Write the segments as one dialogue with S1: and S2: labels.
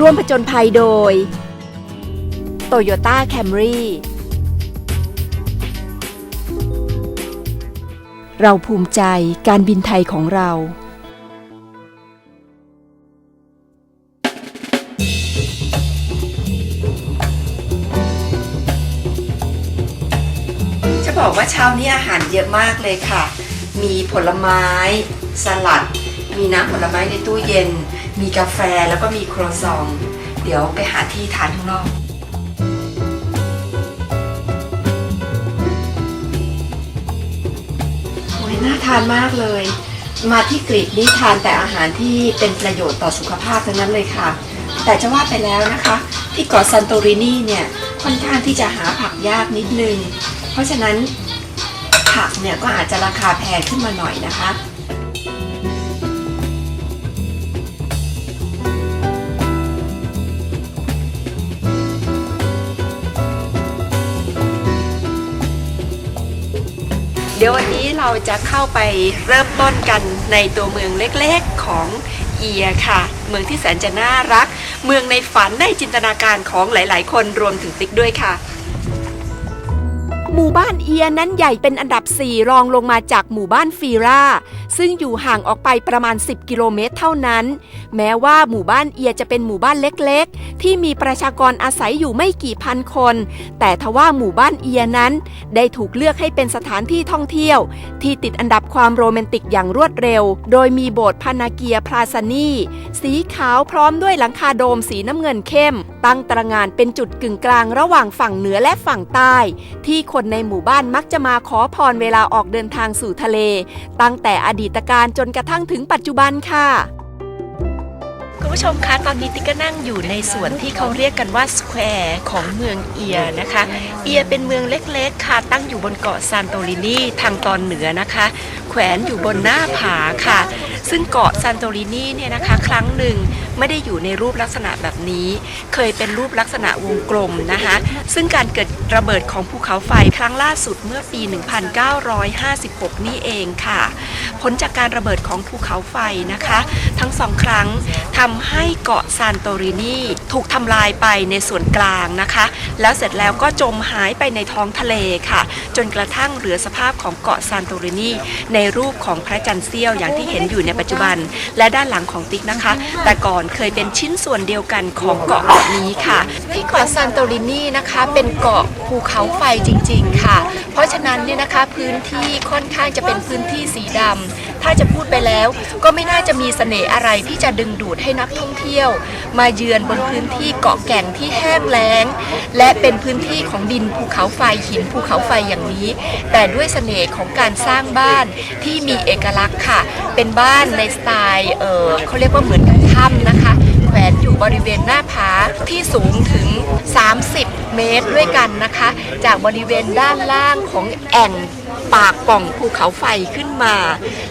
S1: ร่วมผจญภัยโดย Toyota Camry เราภูมิใจการบินไทยของเรา
S2: จะบอกว่าเช้านี้อาหารเยอะมากเลยค่ะ มีผลไม้ สลัด มีน้ำผลไม้ในตู้เย็น มีกาแฟแล้วก็มีครัวซอง เดี๋ยวไปหาที่ทานข้างนอก โอ้ยน่าทานมากเลย มาที่กรีกนี่ทานแต่อาหารที่เป็นประโยชน์ต่อสุขภาพทั้งนั้นเลยค่ะ แต่จะว่าไปแล้วนะคะ ที่เกาะซันโตรินีเนี่ยค่อนข้างที่จะหาผักยากนิดนึง เพราะฉะนั้นผักเนี่ยก็อาจจะราคาแพงขึ้นมาหน่อยนะคะ เดี๋ยววันนี้เราจะเข้าไปเริ่มต้นกันในตัวเมืองเล็กๆของเอียค่ะ เมืองที่แสนจะน่ารัก เมืองในฝันในจินตนาการของหลาย ๆ คนรวมถึงติ๊กด้วยค่ะ
S1: หมู่บ้านเอียนั้นใหญ่เป็นอันดับ 4 รองลงมาจากหมู่บ้านฟีราซึ่งอยู่ห่างออกไปประมาณ 10 กิโลเมตรเท่านั้น แม้ว่าหมู่บ้านเอียจะเป็นหมู่บ้านเล็กๆ ที่มีประชากรอาศัยอยู่ไม่กี่พันคน แต่ทว่าหมู่บ้านเอียนั้น ได้ถูกเลือกให้เป็นสถานที่ท่องเที่ยว ที่ติดอันดับความโรแมนติกอย่างรวดเร็ว โดยมีโบสถ์พานาเกียพลาซานีสีขาวพร้อมด้วยหลังคาโดมสีน้ำเงินเข้มตั้งตระงานเป็นจุดกึ่งกลางระหว่างฝั่งเหนือและฝั่งใต้ ที่คนในหมู่บ้านมักจะมาขอพรเวลาออกเดินทางสู่ทะเล ตั้งแต่อดีตการจนกระทั่งถึงปัจจุบันค่ะ
S2: คุณผู้ชมคะตอนนี้ติ๊กก็นั่งอยู่ในส่วนที่เขาเรียกกันว่าสแควร์ของเมืองเอียนะคะ เอียเป็นเมืองเล็กๆ ค่ะตั้งอยู่บนเกาะซานโตรินีทางตอนเหนือนะคะ แขวนอยู่บนหน้าผาค่ะ ซึ่งเกาะซานโตรินีเนี่ยนะคะ ครั้งหนึ่งไม่ได้อยู่ในรูปลักษณะแบบนี้ เคยเป็นรูปลักษณะวงกลมนะคะ ซึ่งการเกิดระเบิดของภูเขาไฟครั้งล่าสุดเมื่อปี 1956 นี่เองค่ะ ผลจากการระเบิดของภูเขาไฟนะคะ ทั้งสองครั้งทำให้เกาะซานโตรินีถูกทำลายไปในส่วนกลางนะคะ แล้วเสร็จแล้วก็จมหายไปในท้องทะเลค่ะ จนกระทั่งเหลือสภาพของเกาะซานโตรินีในรูปของพระจันทร์เสี้ยวอย่างที่เห็นอยู่ในปัจจุบัน และด้านหลังของติ๊กนะคะ แต่ก่อนเคยเป็นชิ้นส่วนเดียวกันของเกาะเกาะนี้ค่ะ ที่เกาะซานโตรินีนะคะเป็นเกาะภูเขาไฟจริง ๆ ค่ะ เพราะฉะนั้นเนี่ยนะคะพื้นที่ค่อนข้างจะเป็นพื้นที่สีดำถ้าจะพูดไปแล้วก็ไม่น่าจะมีเสน่ห์อะไรที่จะดึงดูดให้นักท่องเที่ยว มาเยือนบนพื้นที่เกาะแก่งที่แห้งแล้ง และเป็นพื้นที่ของดินภูเขาไฟหินภูเขาไฟอย่างนี้ แต่ด้วยเสน่ห์ของการสร้างบ้านที่มีเอกลักษณ์ค่ะ เป็นบ้านในสไตล์เออเขาเรียกว่าเหมือนกับถ้ำนะคะแขวนอยู่บริเวณหน้าผาที่สูงถึง 30 เมตรด้วยกันนะคะ จากบริเวณด้านล่างของแอ่ง ปากป่องภูเขาไฟขึ้นมา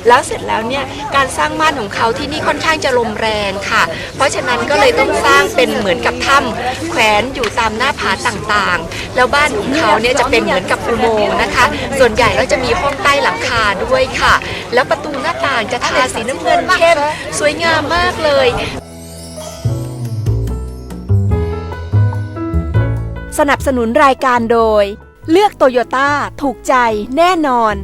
S2: แล้วเสร็จแล้วเนี่ยการสร้างบ้านของเขาที่นี่ค่อนข้างจะลมแรงค่ะ เพราะฉะนั้นก็เลยต้องสร้างเป็นเหมือนกับถ้ำแขวนอยู่ตามหน้าผาต่างๆ แล้วบ้านของเขาเนี่ยจะเป็นเหมือนกับอุโมงค์นะคะ ส่วนใหญ่แล้วจะมีห้องใต้หลังคาด้วยค่ะ แล้วประตูหน้าต่างจะทาสีน้ำเงินเข้มสวยงามมากเลย
S1: สนับสนุนรายการโดย เลือกโตโยต้าถูกใจแน่นอน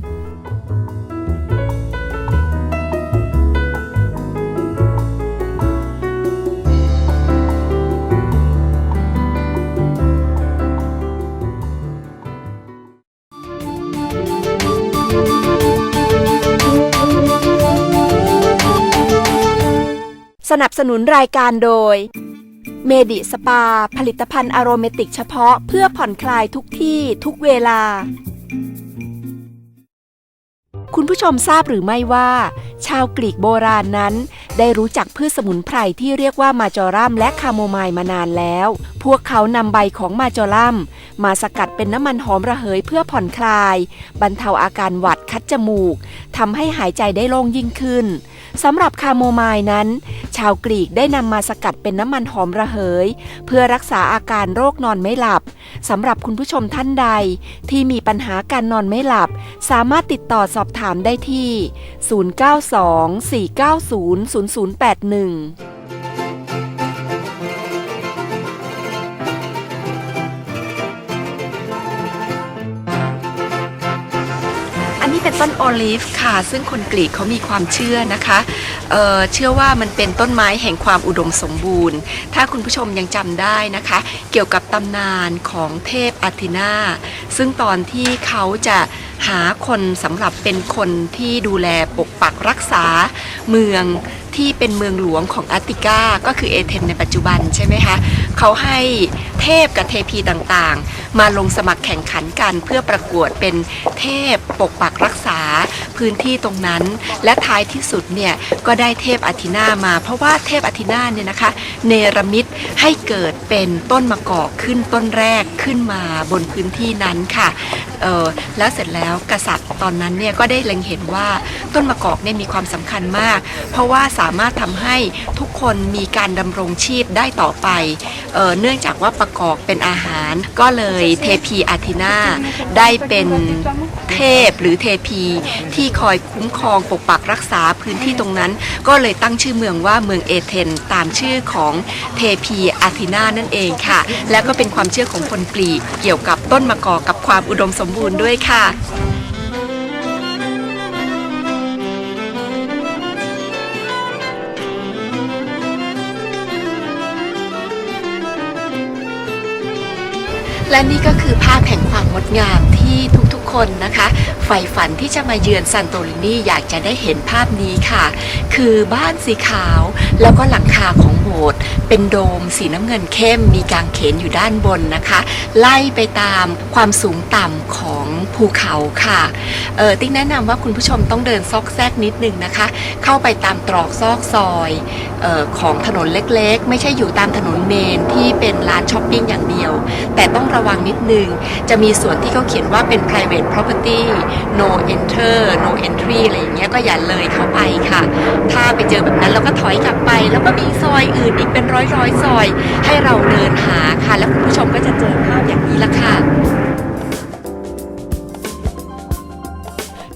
S1: สนับสนุนรายการโดย เมดิสปา ผลิตภัณฑ์อโรเมติกเฉพาะเพื่อผ่อนคลายทุกที่ทุกเวลา คุณผู้ชมทราบหรือไม่ว่า ชาวกรีกโบราณนั้น ได้รู้จักพืชสมุนไพรที่เรียกว่ามาจอรัมและคาโมไมล์มานานแล้ว พวกเขานำใบของมาจอรัมมาสกัดเป็นน้ำมันหอมระเหยเพื่อผ่อนคลาย บรรเทาอาการหวัดคัดจมูกทำให้หายใจได้โล่งยิ่งขึ้นสำหรับคาโมไมล์นั้น ชาวกรีกได้นำมาสกัดเป็นน้ำมันหอมระเหย เพื่อรักษาอาการโรคนอนไม่หลับสำหรับคุณผู้ชมท่านใด ที่มีปัญหาการนอนไม่หลับ สามารถติดต่อสอบถามได้ที่ 0924900081
S2: โอลิฟค่ะ ซึ่งคนกรีกเขามีความเชื่อนะคะเเชื่อว่ามันเป็นต้นไม้แห่งความอุดมสมบูรณ์ ถ้าคุณผู้ชมยังจำได้นะคะ เกี่ยวกับตำนานของเทพอาทินาซึ่งตอนที่เขาจะหาคนสำหรับเป็นคนที่ดูแลปกปักรักษาเมือง ที่เป็นเมืองหลวงของอาติกาก็คือเอเธนในปัจจุบันใช่ไหมคะเขาให้เทพกับเทพีต่างๆ มาลงสมัครแข่งขันกันเพื่อประกวดเป็นเทพปกปักรักษาพื้นที่ตรงนั้น และท้ายที่สุดเนี่ยก็ได้เทพอาทินามา เพราะว่าเทพอาทินาเนี่ยนะคะ เนรมิตให้เกิดเป็นต้นมะกอกขึ้นต้นแรกขึ้นมาบนพื้นที่นั้นค่ะเออแล้วเสร็จแล้วกษัตริย์ตอนนั้นเนี่ยก็ได้เล็งเห็นว่า ต้นมะกอกเนี่ยมีความสำคัญมาก เพราะว่าสามารถทำให้ทุกคนมีการดำรงชีพได้ต่อไปเออเนื่องจากว่าประกอบเป็นอาหาร ก็เลยเทพีอาทินาได้เป็นเทพหรือเทพีที่คอยคุ้มครองปกปักรักษาพื้นที่ตรงนั้น ก็เลยตั้งชื่อเมืองว่าเมืองเอเธนตามชื่อของเทพีอาทินานั่นเองค่ะ และก็เป็นความเชื่อของคนกรีกเกี่ยวกับต้นมะกอกกับความอุดมสมบูรณ์ด้วยค่ะ และนี่ก็คือภาพแห่งความงดงามที่ทุกๆคนนะคะใฝ่ฝันที่จะมาเยือนซันโตรินีอยากจะได้เห็นภาพนี้ค่ะ คือบ้านสีขาวแล้วก็หลังคา โบสถ์เป็นโดมสีน้ำเงินเข้มมีกางเขนอยู่ด้านบนนะคะ ไล่ไปตามความสูงต่ำของภูเขาค่ะเออติ๊กแนะนำว่าคุณผู้ชมต้องเดินซอกแซกนิดนึงนะคะ เข้าไปตามตรอกซอกซอยออของถนนเล็กๆ ไม่ใช่อยู่ตามถนนเมนที่เป็นร้านช้อปปิ้งอย่างเดียว แต่ต้องระวังนิดนึง จะมีส่วนที่เขาเขียนว่าเป็น private property no enter no entry อะไรอย่างเงี้ยก็อย่าเลยเข้าไปค่ะ ถ้าไปเจอแบบนั้นเราก็ถอยกลับไป แล้วก็มีซอยอื่นอีกเป็นร้อยร้อยๆซอย ให้เราเดินหาค่ะ แล้วคุณผู้ชมก็จะเจอภาพอย่างนี้ละค่ะ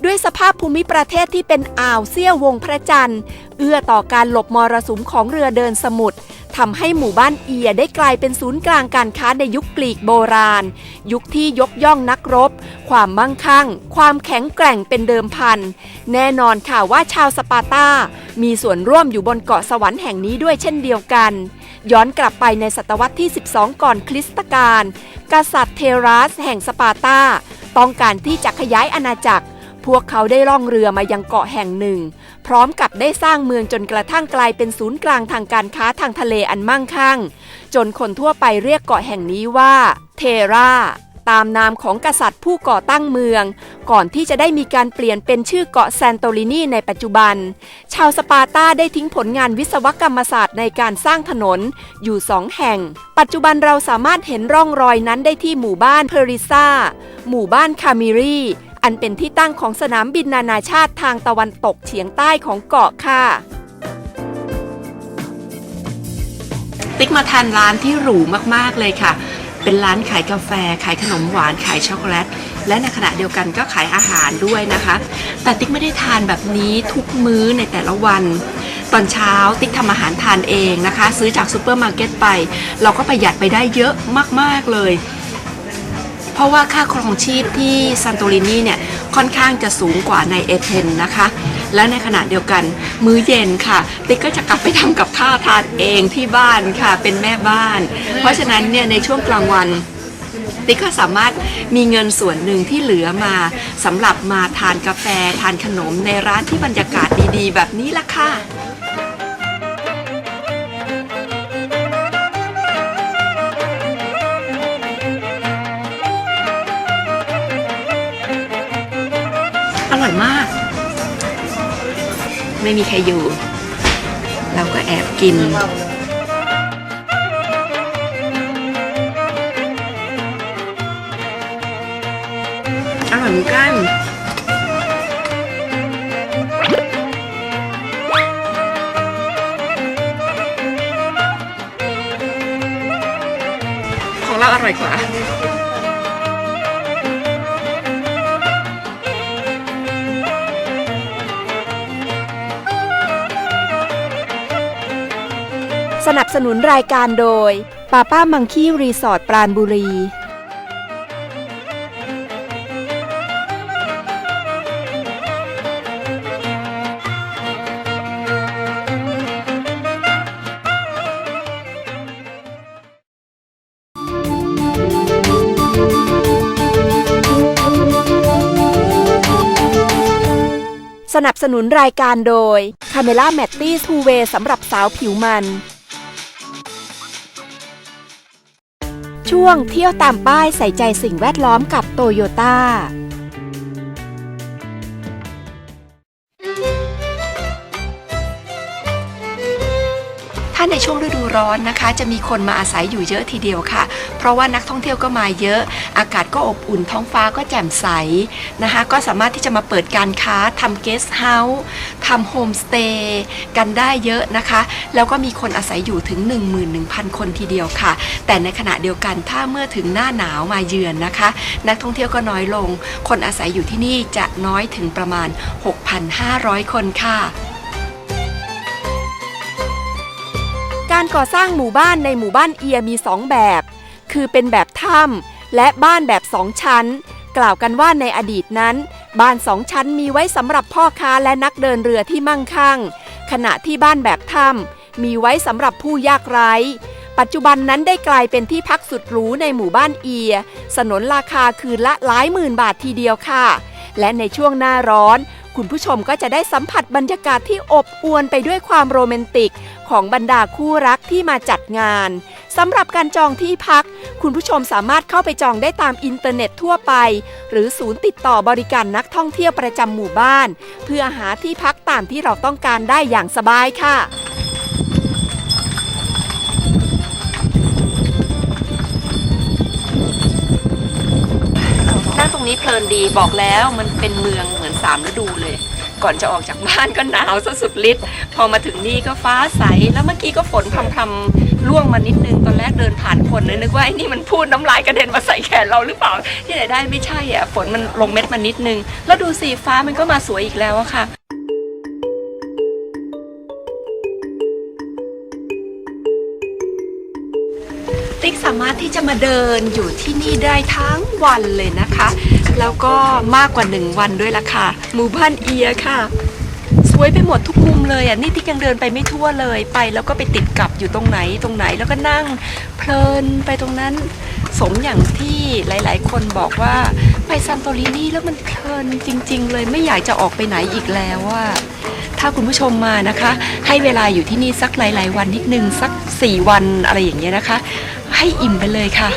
S1: ด้วยสภาพภูมิประเทศที่เป็นอ่าวเสี้ยววงพระจันทร์ เอื้อต่อการหลบมรสุมของเรือเดินสมุทรทำให้หมู่บ้านเอียได้กลายเป็นศูนย์กลางการค้าในยุคกรีกโบราณ ยุคที่ยกย่องนักรบ ความมั่งคั่ง ความแข็งแกร่งเป็นเดิมพัน แน่นอนค่ะว่าชาวสปาร์ตา มีส่วนร่วมอยู่บนเกาะสวรรค์แห่งนี้ด้วยเช่นเดียวกัน ย้อนกลับไปในศตวรรษที่ 12 ก่อนคริสตกาลกษัตริย์เทรัสแห่งสปาร์ตา ต้องการที่จะขยายอาณาจักร พวกเขาได้ล่องเรือมายังเกาะแห่งหนึ่ง พร้อมกับได้สร้างเมืองจนกระทั่งกลายเป็นศูนย์กลางทางการค้าทางทะเลอันมั่งคั่ง จนคนทั่วไปเรียกเกาะแห่งนี้ว่าเทรา ตามนามของกษัตริย์ผู้ก่อตั้งเมือง ก่อนที่จะได้มีการเปลี่ยนเป็นชื่อเกาะแซนโตรินีในปัจจุบัน ชาวสปาร์ตาได้ทิ้งผลงานวิศวกรรมศาสตร์ในการสร้างถนนอยู่สองแห่ง ปัจจุบันเราสามารถเห็นร่องรอยนั้นได้ที่หมู่บ้านเพริซาหมู่บ้านคามิรีอันเป็นที่ตั้งของสนามบินนานาชาติทางตะวันตกเฉียงใต้ของเกาะค่ะ
S2: ติ๊กมาทานร้านที่หรูมากๆเลยค่ะ เป็นร้านขายกาแฟ ขายขนมหวานขายช็อกโกแลต และในขณะเดียวกันก็ขายอาหารด้วยนะคะ แต่ติ๊กไม่ได้ทานแบบนี้ทุกมื้อในแต่ละวัน ตอนเช้าติ๊กทำอาหารทานเองนะคะ ซื้อจากซูเปอร์มาร์เก็ตไป เราก็ประหยัดไปได้เยอะมากๆเลย เพราะว่าค่าครองชีพที่ซันโตรินีเนี่ยค่อนข้างจะสูงกว่าในเอเธนนะคะ และในขณะเดียวกัน มื้อเย็นค่ะ ติ๊กก็จะกลับไปทำกับข้าวทานเองที่บ้านค่ะ เป็นแม่บ้าน เพราะฉะนั้นเนี่ยในช่วงกลางวันติ๊กก็สามารถมีเงินส่วนหนึ่งที่เหลือมาสำหรับมาทานกาแฟทานขนมในร้านที่บรรยากาศดีๆ แบบนี้ละค่ะ ไม่มีใครอยู่ เราก็แอบกินอร่อยเหมือนกันของเราอร่อยกว่า
S1: สนับสนุนรายการโดยป้าป้ามังคีรีสอร์ทปราณบุรี สนับสนุนรายการโดย c a m e l a m a t t i ทูเวสำหรับสาวผิวมัน ช่วงเที่ยวตามป้ายใส่ใจสิ่งแวดล้อมกับโตโยต้า
S2: ถ้าในช่วงฤดูร้อนนะคะ จะมีคนมาอาศัยอยู่เยอะทีเดียวค่ะ เพราะว่านักท่องเที่ยวก็มาเยอะ อากาศก็อบอุ่นท้องฟ้าก็แจ่มใสนะคะ ก็สามารถที่จะมาเปิดการค้าทำเกสต์เฮาส์ทำโฮมสเตย์กันได้เยอะนะคะ แล้วก็มีคนอาศัยอยู่ถึง 11,000 คนทีเดียวค่ะ แต่ในขณะเดียวกันถ้าเมื่อถึงหน้าหนาวมาเยือนนะคะ นักท่องเที่ยวก็น้อยลง คนอาศัยอยู่ที่นี่จะน้อยถึงประมาณ 6,500 คนค่ะ
S1: การก่อสร้างหมู่บ้านในหมู่บ้านเอียมีสองแบบ คือเป็นแบบถ้ำและบ้านแบบสองชั้น กล่าวกันว่าในอดีตนั้น บ้านสองชั้นมีไว้สำหรับพ่อค้าและนักเดินเรือที่มั่งคั่ง ขณะที่บ้านแบบถ้ำมีไว้สำหรับผู้ยากไร้ปัจจุบันนั้นได้กลายเป็นที่พักสุดหรูในหมู่บ้านเอีย สนนราคาคืนละหลายหมื่นบาททีเดียวค่ะ และในช่วงหน้าร้อน คุณผู้ชมก็จะได้สัมผัสบรรยากาศที่อบอวลไปด้วยความโรแมนติก ของบรรดาคู่รักที่มาจัดงานสำหรับการจองที่พัก คุณผู้ชมสามารถเข้าไปจองได้ตามอินเทอร์เน็ตทั่วไป หรือศูนย์ติดต่อบริการนักท่องเที่ยวประจำหมู่บ้าน เพื่อหาที่พักตามที่เราต้องการได้อย่างสบายค่ะ
S2: นั่งตรงนี้เพลินดีบอกแล้วมันเป็นเมืองเหมือน สามฤดูเลย ก่อนจะออกจากบ้านก็หนาวซะสุดฤทธิ์พอมาถึงนี่ก็ฟ้าใส แล้วเมื่อกี้ก็ฝนพรำๆล่วงมานิดนึงตอนแรกเดินผ่านคนเลยนึกว่าไอ้นี่มันพูดน้ำลายกระเด็นมาใส่แขนเราหรือเปล่า ที่ไหนได้ไม่ใช่อะฝนมันลงเม็ดมานิดนึง แล้วดูสีฟ้ามันก็มาสวยอีกแล้วอะค่ะติ๊กสามารถที่จะมาเดินอยู่ที่นี่ได้ทั้งวันเลยนะคะ แล้วก็มากกว่าหนึ่งวันด้วยล่ะค่ะ หมู่บ้านเอียค่ะ สวยไปหมดทุกมุมเลยอะนี่ติ๊กยังเดินไปไม่ทั่วเลยไป แล้วก็ไปติดกับอยู่ตรงไหนตรงไหนแล้วก็นั่งเพลินไปตรงนั้น สมอย่างที่หลาย ๆ คนบอกว่าไปซันโตรินีแล้วมันเพลินจริง ๆ เลยไม่อยากจะออกไปไหนอีกแล้วว่าถ้าคุณผู้ชมมานะคะ ให้เวลาอยู่ที่นี่สักหลาย ๆ วันนิดนึงสัก 4 วันอะไรอย่างเงี้ยนะคะ ให้อิ่มไปเลยค่ะ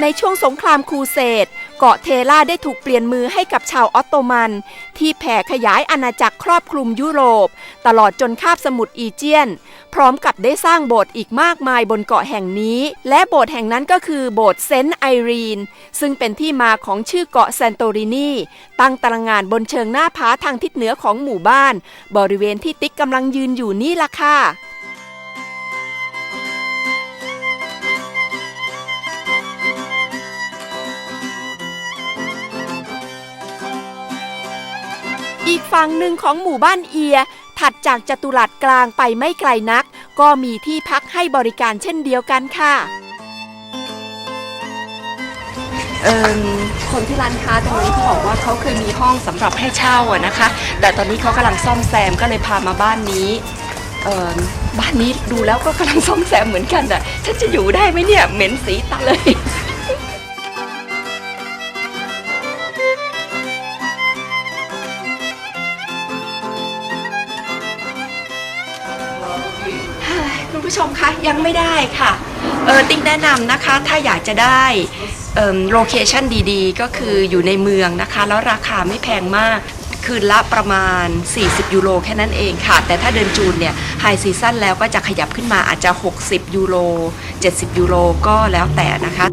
S1: ในช่วงสงครามครูเสดเกาะเทล่าได้ถูกเปลี่ยนมือให้กับชาวออตโตมัน ที่แผ่ขยายอาณาจักรครอบคลุมยุโรป ตลอดจนคาบสมุทรอีเจียน พร้อมกับได้สร้างโบสถ์อีกมากมายบนเกาะแห่งนี้ และโบสถ์แห่งนั้นก็คือโบสถ์เซนต์ไอรีน ซึ่งเป็นที่มาของชื่อเกาะแซนโตรินีตั้งตระหงานบนเชิงหน้าผาทางทิศเหนือของหมู่บ้าน บริเวณที่ติ๊กกำลังยืนอยู่นี่ล่ะค่ะ ฝั่งหนึ่งของหมู่บ้านเอีย ถัดจากจตุรัสกลางไปไม่ไกลนัก ก็มีที่พักให้บริการเช่นเดียวกันค่ะ
S2: เอ่อคนที่ร้านค้าตรงนี้เขาบอกว่าเขาเคยมีห้องสำหรับให้เช่าอะนะคะ แต่ตอนนี้เขากำลังซ่อมแซมก็เลยพามาบ้านนี้เอ่อบ้านนี้ดูแล้วก็กำลังซ่อมแซมเหมือนกันอะฉันจะอยู่ได้ไหมเนี่ยเหม็นสีตาเลย ผู้ชมคะยังไม่ได้ค่ะเออติ๊กแนะนำนะคะถ้าอยากจะได้โลเคชันดีๆ ก็คืออยู่ในเมืองนะคะ แล้วราคาไม่แพงมากคืนละประมาณ 40 ยูโรแค่นั้นเองค่ะ แต่ถ้าเดินจูนเนี่ยไฮซีซั่นแล้วก็จะขยับขึ้นมาอาจจะ 60 ยูโร 70 ยูโรก็แล้วแต่นะคะ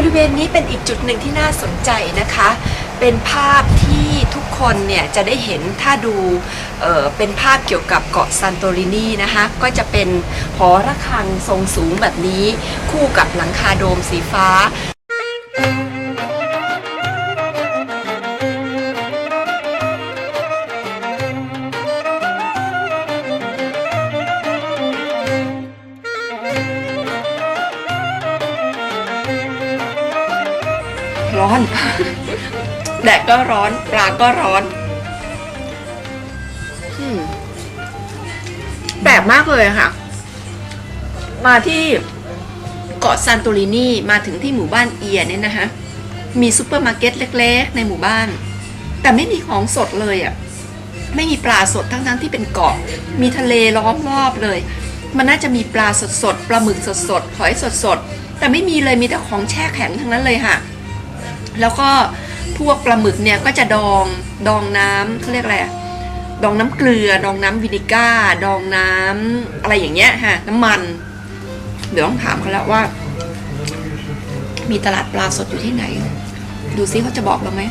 S2: บริเวณนี้เป็นอีกจุดหนึ่งที่น่าสนใจนะคะ เป็นภาพที่ทุกคนเนี่ยจะได้เห็นถ้าดูเเป็นภาพเกี่ยวกับเกาะซันโตรินีนะคะ ก็จะเป็นหอระฆังทรงสูงแบบนี้ คู่กับหลังคาโดมสีฟ้า แดดก็ร้อน ปลาก็ร้อนอืมแปลกมากเลยค่ะ มาที่เกาะซานโตรินีมาถึงที่หมู่บ้านเอียเนี่ยนะคะ มีซูเปอร์มาร์เก็ตเล็กๆ ในหมู่บ้าน แต่ไม่มีของสดเลยอะ่ะ ไม่มีปลาสดทั้งๆที่เป็นเกาะ มีทะเลล้อมรอบเลย มันน่าจะมีปลาสดๆ ปลาหมึกสดๆ หอยสดๆ แต่ไม่มีเลยมีแต่ของแช่แข็งทั้งนั้นเลยค่ะ แล้วก็ พวกปลาหมึกเนี่ยก็จะดองดองน้ำเขาเรียกอะไรอะดองน้ำเกลือ ดองน้ำวินิก้า ดองน้ำอะไรอย่างเงี้ยฮะน้ำมัน เดี๋ยวต้องถามเขาแล้วว่า มีตลาดปลาสดอยู่ที่ไหน ดูซิเขาจะบอกเราไหม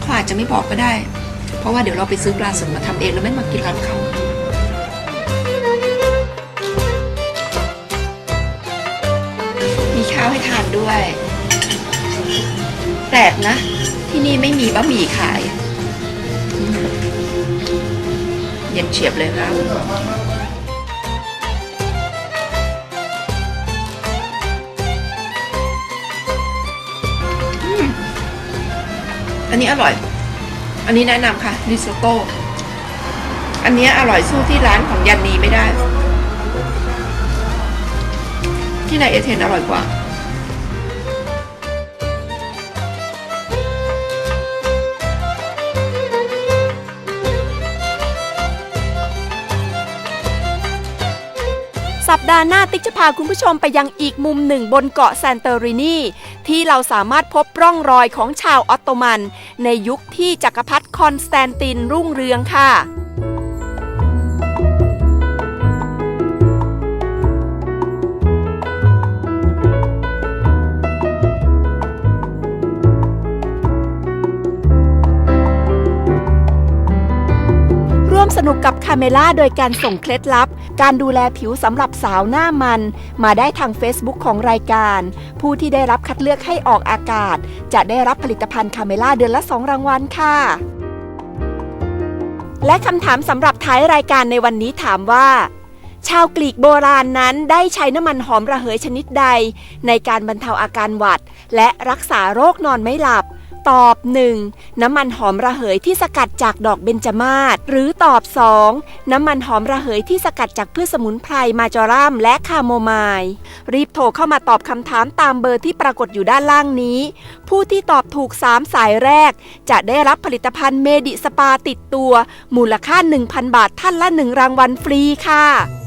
S2: เขาอาจจะไม่บอกก็ได้ เพราะว่าเดี๋ยวเราไปซื้อปลาสดมาทำเองแล้วไม่มากินร้านเขามีข้าวให้ทานด้วย แปลกนะ ที่นี่ไม่มีบะหมี่ขาย เย็นเฉียบเลยครับอันนี้อร่อย อันนี้แนะนำค่ะริซโต้อันนี้อร่อยสู้ที่ร้านของยันนีไม่ได้ ที่ไหนเอเธนอร่อยกว่า
S1: สัปดาห์หน้าติ๊กจะพาคุณผู้ชมไปยังอีกมุมหนึ่งบนเกาะแซนเตอรินีที่เราสามารถพบร่องรอยของชาวออตโตมัน ในยุคที่จักรพรรดิคอนสแตนตินรุ่งเรืองค่ะร่วมสนุกกับคาเมล่าโดยการส่งเคล็ดลับ การดูแลผิวสำหรับสาวหน้ามัน มาได้ทาง Facebook ของรายการ ผู้ที่ได้รับคัดเลือกให้ออกอากาศ จะได้รับผลิตภัณฑ์คาเมล่าเดือนละ 2 รางวัลค่ะ และคำถามสำหรับท้ายรายการในวันนี้ถามว่า ชาวกรีกโบราณนั้นได้ใช้น้ำมันหอมระเหยชนิดใด ในการบรรเทาอาการหวัด และรักษาโรคนอนไม่หลับ ตอบ 1. น้ำมันหอมระเหยที่สกัดจากดอกเบญจมาศหรือตอบ 2. น้ำมันหอมระเหยที่สกัดจากพืชสมุนไพรมาจอรัมและคาโมไมล์รีบโทรเข้ามาตอบคำถามตามเบอร์ที่ปรากฏอยู่ด้านล่างนี้ ผู้ที่ตอบถูก 3 สายแรก จะได้รับผลิตภัณฑ์เมดิสปาติดตัว มูลค่า 1,000 บาทท่านละ 1 รางวัลฟรีค่ะ